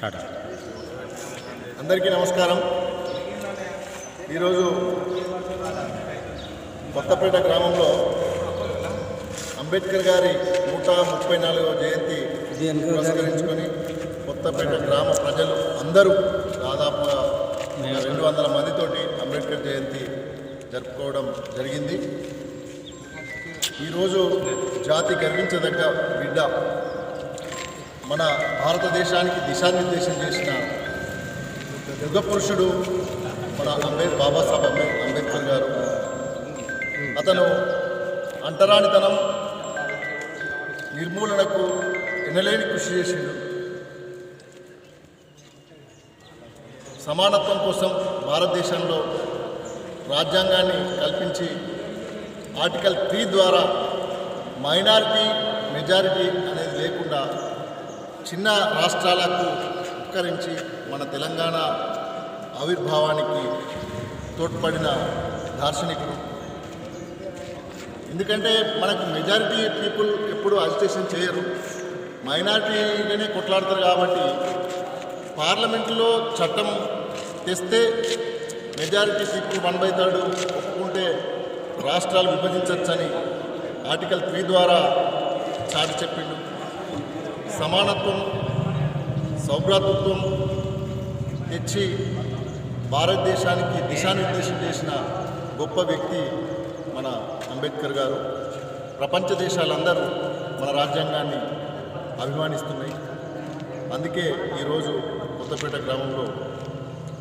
టాటా. అందరికీ నమస్కారం. ఈరోజు కొత్తపేట గ్రామంలో అంబేద్కర్ గారి నూట ముప్పై నాలుగవ జయంతి పురస్కరించుకొని కొత్తపేట గ్రామ ప్రజలు అందరూ దాదాపుగా రెండు వందల మందితోటి అంబేద్కర్ జయంతి జరుపుకోవడం జరిగింది. ఈరోజు జాతి గర్వించదగ్గ బిడ్డ మన భారతదేశానికి దిశానిర్దేశం చేసిన యుగ పురుషుడు మన అంబేద్ బాబాసాహెబ్ అంబేద్కర్ గారు. అతను అంటరానితనం నిర్మూలనకు ఎనలేని కృషి చేసిండు. సమానత్వం కోసం భారతదేశంలో రాజ్యాంగాన్ని కల్పించి ఆర్టికల్ త్రీ ద్వారా మైనారిటీ మెజారిటీ అనేది లేకుండా చిన్న రాష్ట్రాలకు ఉపకరించి మన తెలంగాణ ఆవిర్భావానికి తోడ్పడిన దార్శనికులు ఎందుకంటే మనకు మెజారిటీ పీపుల్ ఎప్పుడు అజిటేషన్ చేయరు. మైనార్టీగానే కొట్లాడతారు కాబట్టి పార్లమెంటులో చట్టం తెస్తే majority people one by third ఒప్పుకుంటే రాష్ట్రాలు విభజించవచ్చని ఆర్టికల్ త్రీ ద్వారా చాటి చెప్పిండు. సమానత్వం సౌభ్రాతృత్వం తెచ్చి భారతదేశానికి దిశానిర్దేశం చేసిన గొప్ప వ్యక్తి మన అంబేద్కర్ గారు. ప్రపంచ దేశాలందరూ మన రాజ్యాంగాన్ని అభిమానిస్తున్నాయి. అందుకే ఈరోజు కొత్తపేట గ్రామంలో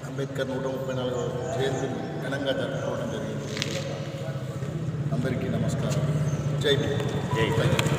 అంబేద్కర్ నూట ముప్పై నాలుగవ జయంతిని ఘనంగా జరుపుకోవడం జరిగింది. అందరికీ నమస్కారం. జై జై